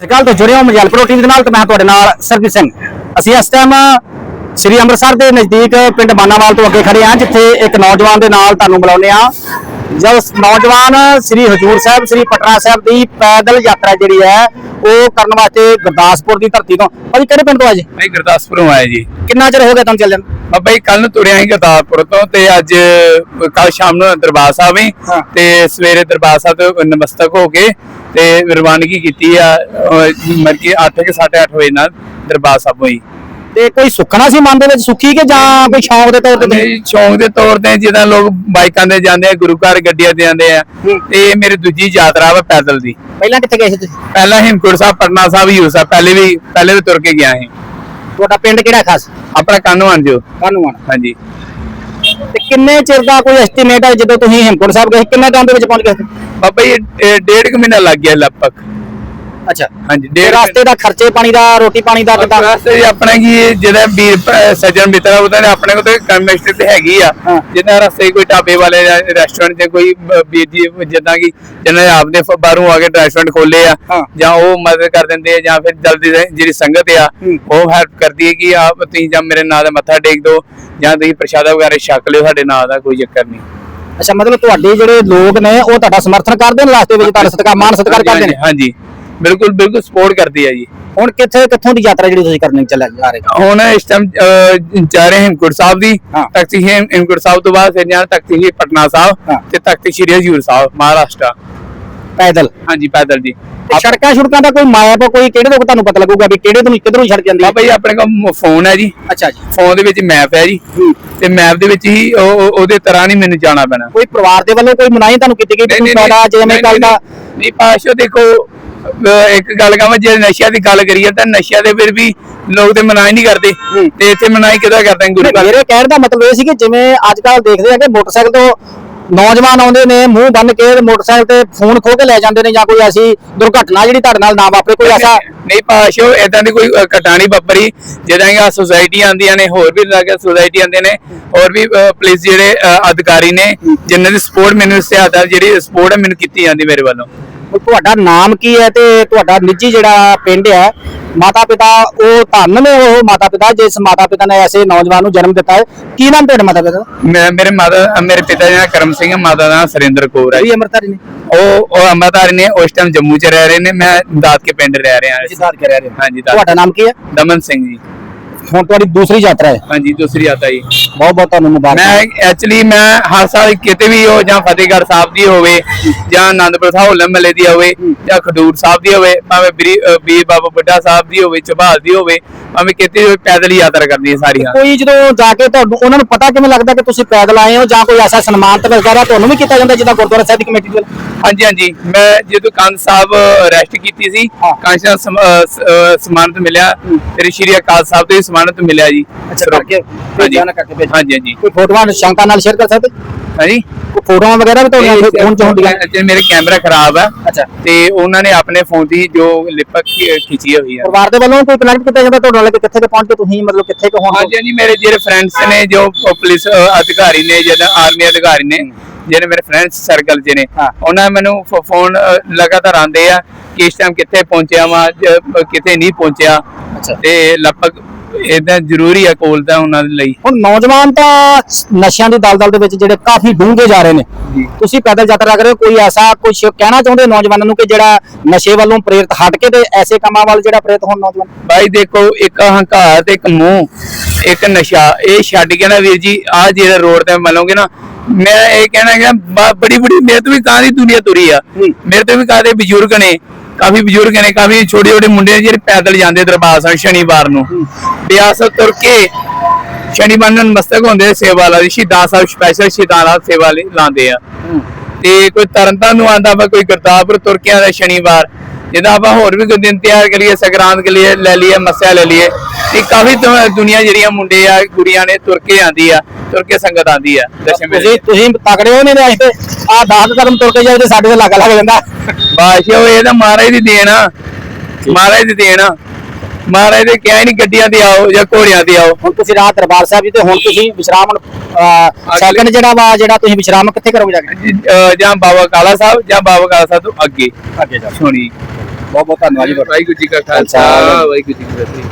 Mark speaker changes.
Speaker 1: ਸਤਿ ਤੋਂ ਜੁੜੇ ਹੋ ਮਜਲ ਪ੍ਰੋਟੀਨ ਦੇ ਨਾਲ ਤੇ ਮੈਂ ਤੁਹਾਡੇ ਨਾਲ ਸਰਬਜੀਤ ਸਿੰਘ। ਅਸੀਂ ਇਸ ਟਾਈਮ ਸ੍ਰੀ ਅੰਮ੍ਰਿਤਸਰ ਦੇ ਨਜ਼ਦੀਕ ਪਿੰਡ ਮਾਨਾਵਾਲ ਤੋਂ ਅੱਗੇ ਖੜੇ ਹਾਂ ਜਿੱਥੇ ਇੱਕ ਨੌਜਵਾਨ ਦੇ ਨਾਲ ਤੁਹਾਨੂੰ ਮਿਲਾਉਂਦੇ ਆ ਜਦ ਨੌਜਵਾਨ ਸ੍ਰੀ ਹਜੂਰ ਸਾਹਿਬ ਸ੍ਰੀ ਪਟਨਾ ਸਾਹਿਬ ਦੀ ਪੈਦਲ ਯਾਤਰਾ ਜਿਹੜੀ ਹੈ ਉਹ ਕਰਨ ਵਾਸਤੇ ਗੁਰਦਾਸਪੁਰ ਦੀ ਧਰਤੀ ਤੋਂ। ਭਾਜੀ ਕਿਹੜੇ ਪਿੰਡ ਤੋਂ ਅੱਜ
Speaker 2: ਨਹੀਂ ਗੁਰਦਾਸਪੁਰੋਂ ਆਏ ਜੀ।
Speaker 1: ਕਿੰਨਾ ਚਿਰ ਹੋ ਗਿਆ ਤੁਹਾਨੂੰ ਚੱਲ ਜਾਂਦੇ
Speaker 2: ਬਾਬਾ ਜੀ ਕੱਲ ਨੂੰ ਤੁਰਿਆ ਸੀ ਗੁਰਦਾਸਪੁਰ ਤੋਂ ਤੇ ਅੱਜ ਕੱਲ ਸ਼ਾਮ ਨੂੰ ਦਰਬਾਰ ਸਾਹਿਬ ਹੀ
Speaker 1: ਹਾਂ।
Speaker 2: ਤੇ ਸਵੇਰੇ ਦਰਬਾਰ ਸਾਹਿਬ ਤੋਂ ਨਮਸਤਕ ਹੋ ਕੇ ਤੇ ਰਵਾਨਗੀ ਕੀਤੀ ਆ ਮਰ ਕੇ 8 ਕੇ 8:30 ਵਜੇ ਨਾਲ ਦਰਬਾਰ ਸਾਹਿਬ ਹੋਈ।
Speaker 1: ਤੇ ਕੋਈ ਸੁੱਖਣਾ ਸੀ ਮਨ ਦੇ ਵਿੱਚ ਸੁੱਖੀ ਕਿ ਜਾਂ ਕੋਈ ਸ਼ੌਂਕ ਦੇ ਤੌਰ ਤੇ?
Speaker 2: ਤੇ ਸ਼ੌਂਕ ਦੇ ਤੌਰ ਤੇ ਜਿੱਦਾਂ ਲੋਕ ਬਾਈਕਾਂ ਤੇ ਜਾਂਦੇ ਆ ਗੁਰੂ ਘਰ ਗੱਡੀਆਂ ਤੇ ਜਾਂਦੇ ਆ। ਤੇ ਇਹ ਮੇਰੀ ਦੂਜੀ ਯਾਤਰਾ ਵਾ ਪੈਦਲ ਦੀ।
Speaker 1: ਪਹਿਲਾਂ ਕਿੱਥੇ ਗਏ ਸੀ ਤੁਸੀਂ?
Speaker 2: ਪਹਿਲਾਂ ਹਿਮਕੁੰਟ ਸਾਹਿਬ ਪਟਨਾ ਸਾਹਿਬ ਹੀ ਸਾਹਿਬ ਪਹਿਲੇ ਵੀ ਪਹਿਲੇ ਵੀ ਤੁਰ ਕੇ ਗਿਆ ਸੀ।
Speaker 1: ਤੁਹਾਡਾ ਪਿੰਡ ਕਿਹੜਾ ਖਾਸ?
Speaker 2: ਆਪਣਾ ਕਾਨੂੰ ਆਂਜੋ
Speaker 1: ਕਾਨੂੰਨ।
Speaker 2: ਹਾਂਜੀ।
Speaker 1: ਤੇ ਕਿੰਨੇ ਚਿਰ ਦਾ ਕੋਈ ਐਸਟੀਮੇਟ ਹੈ ਜਦੋਂ ਤੁਸੀਂ ਹੇਮਕੁੰਟ ਸਾਹਿਬ ਗਏ ਸੀ? ਕਿੰਨੇ ਟਾਈਮ ਦੇ ਵਿੱਚ ਪਹੁੰਚ ਗਏ ਸੀ?
Speaker 2: ਬਾਬਾ ਜੀ, ਇਹ ਡੇਢ ਕੁ ਮਹੀਨਾ ਲੱਗ ਗਿਆ ਲਗਭਗ
Speaker 1: ਅੱਛਾ।
Speaker 2: ਹਾਂਜੀ।
Speaker 1: ਤੇ ਰਸਤੇ ਦਾ ਖਰਚੇ ਪਾਣੀ ਦਾ ਰੋਟੀ ਪਾਣੀ ਦਾ ਕਿੱਦਾਂ?
Speaker 2: ਰਸਤੇ 'ਚ ਆਪਣਾ ਕੀ ਜਿਹੜਾ ਵੀਰ ਸੱਜਣ ਮਿੱਤਰ ਆ ਉਹਦਾ ਨੇ ਆਪਣੇ ਕੋਲ ਤੇ ਕਮਿਸਟਰ ਤੇ ਹੈਗੀ ਆ। ਜਿੱਦਾਂ ਰਸਤੇ ਕੋਈ ਢਾਬੇ ਵਾਲੇ ਰੈਸਟੋਰੈਂਟ ਤੇ ਕੋਈ ਵੀਰ ਜੀ ਜਿੱਦਾਂ ਕਿ ਜਿਹਨਾਂ ਨੇ ਆਪਦੇ ਬਾਹਰੋਂ ਆ ਕੇ ਰੈਸਟੋਰੈਂਟ ਖੋਲੇ ਆ। ਜਾਂ ਉਹ ਮਦਦ ਕਰ ਦਿੰਦੇ ਆ ਜਾਂ ਫਿਰ ਜਲਦੀ ਦੇ- ਜਿਹੜੀ ਸੰਗਤ ਆ। ਉਹ ਹੈਲਪ ਕਰਦੀ ਹੈ ਕਿ ਆਪ ਤੁਸੀਂ ਜਾਂ ਮੇਰੇ ਨਾਂ ਦਾ ਮੱਥਾ ਟੇਕ ਦਿਓ ਜਾਂ ਤੁਸੀਂ ਪ੍ਰਸ਼ਾਦਾ ਵਗੈਰਾ ਛਕ ਲਿਓ ਸਾਡੇ ਨਾਂ ਦਾ ਕੋਈ ਚੱਕਰ ਨਹੀਂ।
Speaker 1: ਅੱਛਾ ਮਤਲਬ ਤੁਹਾਡੇ ਜਿਹੜੇ ਲੋਕ ਨੇ ਉਹ ਤੁਹਾਡਾ ਸਮਰਥਨ ਕਰਦੇ ਨੇ ਰਸਤੇ ਵਿੱਚ ਤੁਹਾਡਾ ਸਤਿਕਾਰ ਮਾਨ ਸਤਿਕਾਰ ਕਰਦੇ ਨੇ?
Speaker 2: ਹਾਂਜੀ। ਬਿਲਕੁਲ ਬਿਲਕੁਲ ਸਪੋਰਟ ਕਰਦੀ ਆ ਜੀ।
Speaker 1: ਹੁਣ ਕਿੱਥੇ ਕਿੱਥੋਂ ਦੀ ਯਾਤਰਾ ਜਿਹੜੀ ਤੁਸੀਂ ਕਰਨੀ ਚੱਲੇ ਜਾ ਰਹੇ ਹੋ?
Speaker 2: ਹੁਣ ਇਸ ਟਾਈਮ ਜਾ ਰਹੇ ਹੇਮਕੁੰਟ ਸਾਹਿਬ ਦੀ।
Speaker 1: ਹਾਂ।
Speaker 2: ਤਖਤ ਹੇਮ- ਹੇਮਕੁੰਟ ਸਾਹਿਬ ਤੋਂ ਬਾਅਦ ਫਿਰ ਜਾਣਾ ਤਖਤ ਸ੍ਰੀ ਪਟਨਾ
Speaker 1: ਹਾਂ।
Speaker 2: ਸਾਹਿਬ ਤੇ ਤਖਤ ਸ੍ਰੀ ਹਜੂਰ ਸਾਹਿਬ ਮਹਾਰਾਸ਼ਟਰ।
Speaker 1: ਪੈਦਲ?
Speaker 2: ਹਾਂਜੀ ਪੈਦਲ ਜੀ।
Speaker 1: ਸੜਕਾਂ ਛੁੜਕਾਂ ਦਾ ਕੋਈ ਮੈਪ ਕੋਈ ਕਿਹੜੇ ਤੋਂ ਤੁਹਾਨੂੰ ਪਤਾ ਲੱਗੂਗਾ ਵੀ ਕਿਹੜੇ ਤੋਂ ਕਿਧਰੋਂ ਸੜਕ ਜਾਂਦੀ ਹੈ?
Speaker 2: ਜੀ ਆਪਣੇ ਕੋਲ ਫੋਨ ਹੈ ਜੀ।
Speaker 1: ਅੱਛਾ ਜੀ।
Speaker 2: ਫੋਨ ਦੇ ਵਿੱਚ ਮੈਪ ਹੈ ਜੀ।
Speaker 1: ਹੂੰ।
Speaker 2: ਤੇ ਮੈਪ ਦੇ ਵਿੱਚ ਹੀ ਉਹ- ਉਹ- ਉਹਦੇ ਤਰ੍ਹਾਂ ਨਹੀਂ ਮੈਨੂੰ ਜਾਣਾ ਪੈਣਾ।
Speaker 1: ਕੋਈ ਪਰਿਵਾਰ ਦੇ ਵੱਲੋਂ ਕੋਈ ਮਨਾਹੀ ਤੁਹਾਨੂੰ ਕੀਤੀ ਗਈ? ਜਿਵੇਂ ਕੱਲ ਦਾ
Speaker 2: ਨਹੀਂ ਪਾਸ਼ੋ ਦੇਖੋ ਇੱਕ ਗੱਲ ਕਹਾਂ ਜੇ ਨਸ਼ਿਆਂ ਦੀ ਗੱਲ ਕਰੀਏ ਤਾਂ ਨਸ਼ਿਆਂ ਦੇ ਫਿਰ ਵੀ ਲੋਕ ਤੇ ਮਨਾਈ ਨਹੀਂ ਕਰਦੇ। ਤੇ ਇੱਥੇ ਮਨਾਈ ਕਿਦਾਂ ਕਰਦੇ ਗੁਰੂ ਘਰ?
Speaker 1: ਮੇਰੇ ਕਹਿਣ ਦਾ ਮਤਲਬ ਇਹ ਸੀ ਕਿ ਜਿਵੇਂ ਅੱਜ ਕੱਲ ਦੇਖਦੇ ਆ ਕਿ ਮੋਟਰਸਾਈਕਲ ਤੋਂ ਨੌਜਵਾਨ ਆਉਂਦੇ ਨੇ ਮੂੰਹ ਬੰਨ ਕੇ ਮੋਟਰਸਾਈਕਲ ਤੇ ਫੋਨ ਖੋ ਕੇ ਲੈ ਜਾਂਦੇ ਨੇ ਜਾਂ ਕੋਈ ਐਸੀ ਦੁਰਘਟਨਾ ਜਿਹੜੀ ਤੁਹਾਡੇ ਨਾਲ ਨਾ ਵਾਪਰੇ ਕੋਈ ਐਸਾ
Speaker 2: ਨਹੀਂ ਪਾਸ਼ੋ ਇਦਾਂ ਦੀ ਕੋਈ ਨਹੀਂ ਵਾਪਰੀ। ਜਿੱਦਾਂ ਕਿ ਆ ਸੁਸਾਇਟੀ ਆਂਦੀਆਂ ਨੇ ਹੋਰ ਵੀ ਲੱਗੇ ਸੁਸਾਇਟੀ ਆਂਦੇ ਨੇ ਹੋਰ ਵੀ ਪੁਲਿਸ ਜਿਹੜੇ ਅਧਿਕਾਰੀ ਨੇ ਜਿਨ੍ਹਾਂ ਦੀ ਸਪੋਰਟ ਮੈਨੂੰ ਸਿਆਦਾ ਜਿਹੜੀ ਸਪੋਰਟ ਮੈਨੂੰ ਕੀਤੀ ਜਾਂਦੀ ਮੇਰੇ ਵੱਲੋਂ।
Speaker 1: ਤੁਹਾਡਾ ਨਾਮ ਕੀ ਹੈ ਤੇ ਤੁਹਾਡਾ ਨਿੱਜੀ ਜਿਹੜਾ ਪਿੰਡ ਹੈ ਮਾਤਾ ਪਿਤਾ ਉਹ ਧੰਨ ਨੇ ਉਹ ਮਾਤਾ ਪਿਤਾ ਜਿਸ ਮਾਤਾ ਪਿਤਾ ਨੇ ਐਸੇ ਨੌਜਵਾਨ ਨੂੰ ਜਨਮ ਦਿੱਤਾ ਹੈ। ਕੀ ਨਾਮ ਤੁਹਾਡੇ ਮਾਤਾ ਪਿਤਾ ਦਾ
Speaker 2: ਮੈਂ ਮੇਰੇ ਮਾਤਾ ਮੇਰੇ ਪਿਤਾ ਜੀ ਦਾ ਕਰਮ ਸਿੰਘ ਮਾਤਾ ਦਾ ਸੁਰਿੰਦਰ ਕੌਰ ਹੈ।
Speaker 1: ਵੀ ਅਮਰਤਾਰੀ ਨੇ?
Speaker 2: ਉਹ ਉਹ ਅੰਮ੍ਰਿਤਧਾਰੀ ਨੇ ਉਸ ਟਾਈਮ ਜੰਮੂ ਚ ਰਹਿ ਰਹੇ ਨੇ ਮੈਂ ਦਾਤ ਕੇ ਪਿੰਡ ਰਹਿ ਰਿਹਾ
Speaker 1: ਜਿਦਾਰ ਕੇ ਰਹਿ ਰਹੇ ਹੋ।
Speaker 2: ਹਾਂਜੀ
Speaker 1: ਤੁਹਾਡਾ ਨਾਮ ਕੀ ਹੈ?
Speaker 2: ਦਮਨ ਸਿੰਘ ਜੀ।
Speaker 1: ਹੁਣ ਤੁਹਾਡੀ ਦੂਸਰੀ ਯਾਤਰਾ ਹੈ।
Speaker 2: ਹਾਂਜੀ ਦੂਸਰੀ ਆਤਾ ਜੀ।
Speaker 1: ਬਹੁਤ ਬਹੁਤ ਤੁਹਾਨੂੰ ਮੁਬਾਰਕ।
Speaker 2: ਮੈਂ ਐਕਚੁਅਲੀ ਮੈਂ ਹਰ ਸਾਲ ਕਿਤੇ ਵੀ ਹੋ ਜਾਂ ਫਤਿਹਗੜ੍ਹ ਸਾਹਿਬ ਦੀ ਹੋਵੇ ਜਾਂ ਆਨੰਦਪੁਰ ਸਾਹਿਬ ਹੋਲੇ ਮਹੱਲੇ ਦੀ ਹੋਵੇ ਜਾਂ ਖਡੂਰ ਸਾਹਿਬ ਦੀ ਹੋਵੇ ਭਾਵੇਂ ਬੀਰ ਬਾਬਾ ਬੁੱਢਾ ਸਾਹਿਬ ਦੀ ਹੋਵੇ ਚਬਾਲ ਦੀ ਹੋਵੇ ਭਾਵੇਂ ਕਿਤੇ ਵੀ ਪੈਦਲ ਹੀ ਯਾਤਰਾ ਕਰਦੀ ਹੈ ਸਾਰੀਆਂ।
Speaker 1: ਕੋਈ ਜਦੋਂ ਜਾ ਕੇ ਤੁਹਾਨੂੰ ਉਹਨਾਂ ਨੂੰ ਪਤਾ ਕਿਵੇਂ ਲੱਗਦਾ ਕਿ ਤੁਸੀਂ ਪੈਦਲ ਆਏ ਹੋ ਜਾਂ ਕੋਈ ਐਸਾ ਸਨਮਾਨਿਤ ਵਗੈਰਾ ਤੁਹਾਨੂੰ ਵੀ ਕੀਤਾ ਜਾਂਦਾ ਜਿੱਦਾਂ ਗੁਰਦੁਆਰਾ ਸਾਹਿਬ ਦੀ ਕਮੇਟੀ ਵੱਲੋਂ
Speaker 2: ਹਾਂਜੀ ਹਾਂਜੀ। ਮੈਂ ਜਦੋਂ ਕੰਨ ਸਾਹਿਬ ਰੈਸਟ ਕੀਤੀ ਸੀ। ਕੰਨ ਸਾਹਿਬ ਸਨਮਾਨਿਤ ਮਿਲਿਆ। ਤੇ ਸ਼੍ਰੀ ਅਕਾਲ ਸਾਹਿਬ ਤੋਂ ਵੀ ਸਨਮਾਨਿਤ ਮਿਲਿਆ ਜੀ।
Speaker 1: ਕਰਕੇ
Speaker 2: ਹਾਂਜੀ। ਹਾਂਜੀ ਹਾਂਜੀ।
Speaker 1: ਕੋਈ ਫੋਟੋਆਂ ਸ਼ੰਕਾ ਨਾਲ ਸ਼ੇਅਰ ਕਰ ਸਕਦੇ?
Speaker 2: ਹਾਂਜੀ।
Speaker 1: ਕੋਈ ਫੋਟੋਆਂ ਵਗੈਰਾ ਵੀ ਤੁਹਾਡੀਆਂ ਫੋਨ ਚ ਹੁੰਦੀਆਂ?
Speaker 2: ਤੇ ਮੇਰੇ ਕੈਮਰਾ ਖਰਾਬ ਹੈ
Speaker 1: ਅੱਛਾ।
Speaker 2: ਤੇ ਉਹਨਾਂ ਨੇ ਆਪਣੇ ਫੋਨ ਦੀ ਜੋ ਲਿਪਕ ਖਿੱਚੀ ਹੋਈ ਹੈ
Speaker 1: ਪਰਿਵਾਰ ਦੇ ਵੱਲੋਂ ਕੋਈ ਕਨੈਕਟ ਕੀਤਾ ਜਾਂਦਾ ਤੁਹਾਡੇ ਨਾਲ ਕਿੱਥੇ ਤੇ ਪਹੁੰਚ ਕੇ ਤੁਸੀਂ ਮਤਲਬ ਕਿੱਥੇ ਕੁ ਹੋਣ
Speaker 2: ਹਾਂਜੀ ਹਾਂਜੀ ਮੇਰੇ ਜਿਹੜੇ ਫਰੈਂਡਸ ਨੇ ਜੋ ਪੁਲਿਸ ਅਧਿਕਾਰੀ ਨੇ ਜਾਂ ਆਰਮੀ ਅਧਿਕਾਰੀ ਨੇ ਜਿਹੜੇ ਮੇਰੇ ਫਰੈਂਡਸ ਸਰਕਲ 'ਚ ਨੇ
Speaker 1: ਹਾਂ।
Speaker 2: ਉਹਨਾਂ ਮੈਨੂੰ ਫੋਨ ਲਗਾਤਾਰ ਆਉਂਦੇ ਆ ਕਿ ਇਸ ਟਾਈਮ ਕਿੱਥੇ ਪਹੁੰਚਿਆ ਵਾਂ ਕਿੱਥੇ ਨਹੀਂ ਪਹੁੰਚਿਆ।
Speaker 1: ਅੱਛਾ।
Speaker 2: ਤੇ ਲਗਭਗ ਇਦਾਂ ਜ਼ਰੂਰੀ ਆ ਕੋਲ ਤਾਂ ਉਹਨਾਂ ਦੇ ਲਈ
Speaker 1: ਹੁਣ ਨੌਜਵਾਨ ਤਾਂ ਨਸ਼ਿਆਂ ਦੀ ਦਲਦਲ ਦੇ ਵਿੱਚ ਜਿਹੜੇ ਕਾਫੀ ਡੂੰਘੇ ਜਾ ਰਹੇ ਨੇ। ਤੁਸੀਂ ਪੈਦਲ ਯਾਤਰਾ ਕਰ ਰਹੇ ਹੋ ਕੋਈ ਐਸਾ ਕੁਝ ਕਹਿਣਾ ਚਾਹੁੰਦੇ ਨੌਜਵਾਨਾਂ ਨੂੰ ਕਿ ਜਿਹੜਾ ਨਸ਼ੇ ਵੱਲੋਂ ਪ੍ਰੇਰਿਤ ਹਟ ਕੇ ਤੇ ਐਸੇ ਕੰਮਾਂ ਵੱਲ ਜਿਹੜਾ ਪ੍ਰੇਰਿਤ ਹੋਣ ਨੌਜਵਾਨ
Speaker 2: ਭਾਈ ਦੇਖੋ ਇੱਕ ਹੰਕਾਰ ਤੇ ਇੱਕ ਮੂੰਹ ਇੱਕ ਨਸ਼ਾ ਇਹ ਛੱਡ ਕੇ ਨਾ ਵੀਰ ਜੀ ਆ ਜਿਹੜਾ ਰੋਡ ਤੇ ਮਲੋਗੇ ਨਾ ਮੈਂ ਇਹ ਕਹਿਣਾ ਕਿ ਬੜੀ ਬੜੀ ਮੇਰੇ ਤੋਂ ਵੀ ਕਾਹਦੀ ਦੁਨੀਆ ਤੁਰੀ ਆ। ਮੇਰੇ ਤੋਂ ਵੀ ਕਾਹਦੇ ਬਜ਼ੁਰਗ ਨੇ ਕਾਫੀ ਬਜ਼ੁਰਗ ਨੇ ਕਾਫੀ ਛੋਟੇ ਛੋਟੇ ਮੁੰਡੇ ਨੇ ਜਿਹੜੇ ਪੈਦਲ ਜਾਂਦੇ ਦਰਬਾਰ ਸਾਹਿਬ ਸ਼ਨੀਵਾਰ ਨੂੰ। ਬਿਆਸ ਤੁਰ ਕੇ ਸ਼ਨੀਵਾਰ ਨੂੰ ਮਸਤਕ ਹੁੰਦੇ ਸੇਵਾ ਲਾ ਸ਼ਹੀਦਾਂ ਸਾਹਿਬ ਸਪੈਸ਼ਲ ਸ਼ਹੀਦਾਂ ਦਾ ਸੇਵਾ ਲਈ ਲਾਉਂਦੇ ਆ। ਤੇ ਕੋਈ ਤਰਨਤਾਰਨ ਨੂੰ ਆਂਦਾ ਵਾ ਕੋਈ ਗੁਰਦਾਸਪੁਰ ਤੁਰ ਕੇ ਆਉਂਦਾ ਸ਼ਨੀਵਾਰ ਜਿਹਦਾ ਆਪਾਂ ਹੋਰ ਵੀ ਕੋਈ ਦਿਨ ਤਿਆਰ ਕਰੀਏ ਸੰਗਰਾਂਦ ਕੇ ਲਈ ਲੈ ਲਈਏ ਮੱਸਿਆ ਲੈ ਲਈਏ ਤੇ ਕਾਫੀ ਦੁਨੀਆ ਜਿਹੜੀਆਂ ਮੁੰਡੇ ਆ ਕੁੜੀਆਂ ਨੇ ਤੁਰ ਕੇ ਆਂਦੀ ਆ ਤੁਰ ਕੇ ਸੰਗਤ ਆਂਦੀ ਆ ਦਸ਼ਮ
Speaker 1: ਤੁਸੀਂ ਤੁਸੀਂ ਤਕੜੇ ਹੋ ਨੇ ਤੇ ਅਸੀਂ ਤੇ ਆ 10 ਕਦਮ ਤੁਰ ਕੇ ਜਾਈਏ ਤੇ ਸਾਡੇ ਤੇ ਲੱਗ ਲੱਗ ਜਾਂਦਾ।
Speaker 2: ਬਾਦਸ਼ਾਹ ਇਹ ਤਾਂ ਮਹਾਰਾਜ ਦੀ ਦੇਣ ਆ। ਮਹਾਰਾਜ ਦੀ ਦੇਣ ਆ। ਮਹਾਰਾਜ ਦੇ ਕਿਹਾ ਨਹੀਂ ਗੱਡੀਆਂ ਤੇ ਆਓ ਜਾਂ ਘੋੜਿਆਂ ਤੇ ਆਓ।
Speaker 1: ਹੁਣ ਤੁਸੀਂ ਰਾਤ ਦਰਬਾਰ ਸਾਹਿਬ ਜੀ ਤੇ ਹੁਣ ਤੁਸੀਂ ਵਿਸ਼ਰਾਮ ਸੈਕੰਡ ਜਿਹੜਾ ਵਾ ਜਿਹੜਾ ਤੁਸੀਂ ਵਿਸ਼ਰਾਮ ਕਿੱਥੇ ਕਰੋਗੇ ਜਾ ਕੇ?
Speaker 2: ਜ- ਅਹ ਜਾਂ ਬਾਬਾ ਕਾਲਾ ਸਾਹਿਬ ਜਾਂ ਬਾਬਾ ਕਾਲਾ ਸਾਹਿਬ ਤੋਂ ਅੱਗੇ।
Speaker 1: ਅੱਗੇ ਜਾ।
Speaker 2: ਸੁਣੀ।
Speaker 1: ਬਹੁਤ ਬਹੁਤ ਧੰਨਵਾਦ ਜੀ ਤੁਹਾਡਾ।
Speaker 2: ਵਾਹਿਗੁਰੂ ਜੀ ਕਾ ਖਾਲਸਾ ਵਾਹਿਗੁਰੂ ਜੀ ਕੀ ਫਤਿਹ।